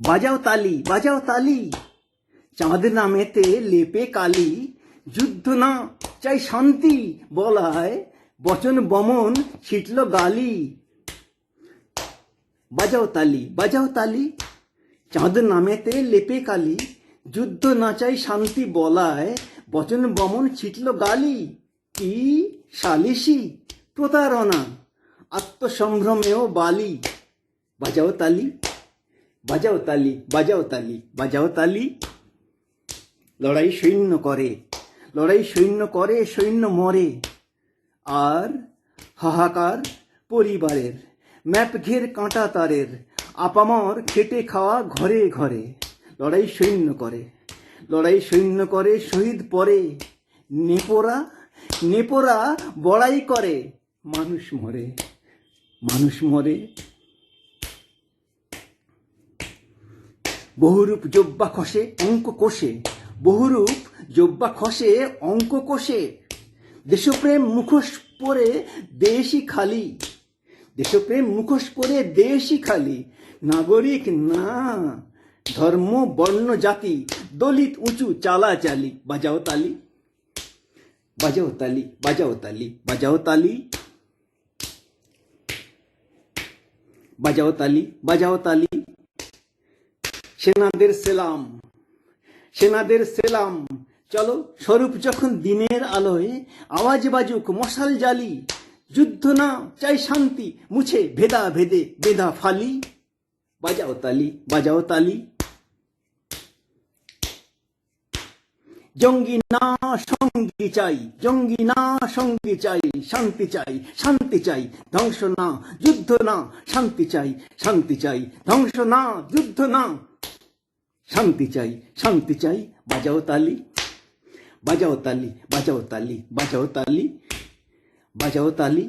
বাজাও তালি বাজাও তালি। চাঁদ নামেতে লেপে কালি। যুদ্ধ না, চাই শান্তি বলায় বচন বমন ছিটল গালি। বাজাও তালি বাজাও তালি। চাঁদ নামেতে লেপে কালি। যুদ্ধ না, চাই শান্তি বলায় বচন বমন ছিটল গালি। কি সালিসি প্রতারণা, আত্মসম্ভ্রমেও বালি। বাজাও তালি। বাজাও তালি বাজাও তালি বাজাও তালি। লড়াই সৈন্য করে, লড়াই সৈন্য করে, সৈন্য মরে। আর হাহাকার পরিবারের, ম্যাপ ঘের কাঁটা তারের, আপামর খেটে খাওয়া ঘরে ঘরে। লড়াই সৈন্য করে, লড়াই সৈন্য করে, শহীদ পরে। নেপোরা নেপোরা বড়াই করে, মানুষ মরে মানুষ মরে। বহুরূপ জব্বা খসে, অঙ্ক কোষে। বহুরূপ জব্বা খসে, অঙ্ক কোষে। দেশপ্রেম মুখোশ পরে, দেশই খালি। দেশপ্রেম মুখোশ পরে, দেশই খালি। নাগরিক না, ধর্ম, বর্ণ, জাতি। দলিত, উঁচু চালাচালি বাজাও তালি। বাজাও তালি বাজাও তালি বাজাও তালি। বাজাও তালি বাজাও তালি। সেনাদের সেলাম সেনাদের সেলাম। চলো স্বরূপ যখন দিনের আলোয় আওয়াজ বাজুক, মশাল জালি, যুদ্ধ না, চাই শান্তি, মুছে ভেদা ভেদে বেদা ফালি। বাজাও তালি বাজাও তালি। জঙ্গি না, সঙ্গী চাই, জঙ্গি না, সঙ্গী চাই, শান্তি চাই শান্তি চাই, ধ্বংস না, যুদ্ধ না, শান্তি চাই শান্তি চাই, ধ্বংস না, যুদ্ধ না। শান্তি চাই শান্তি চাই বাজাও তালি বাজাও তালি বাজাও তালি বাজাও তালি বাজাও তালি।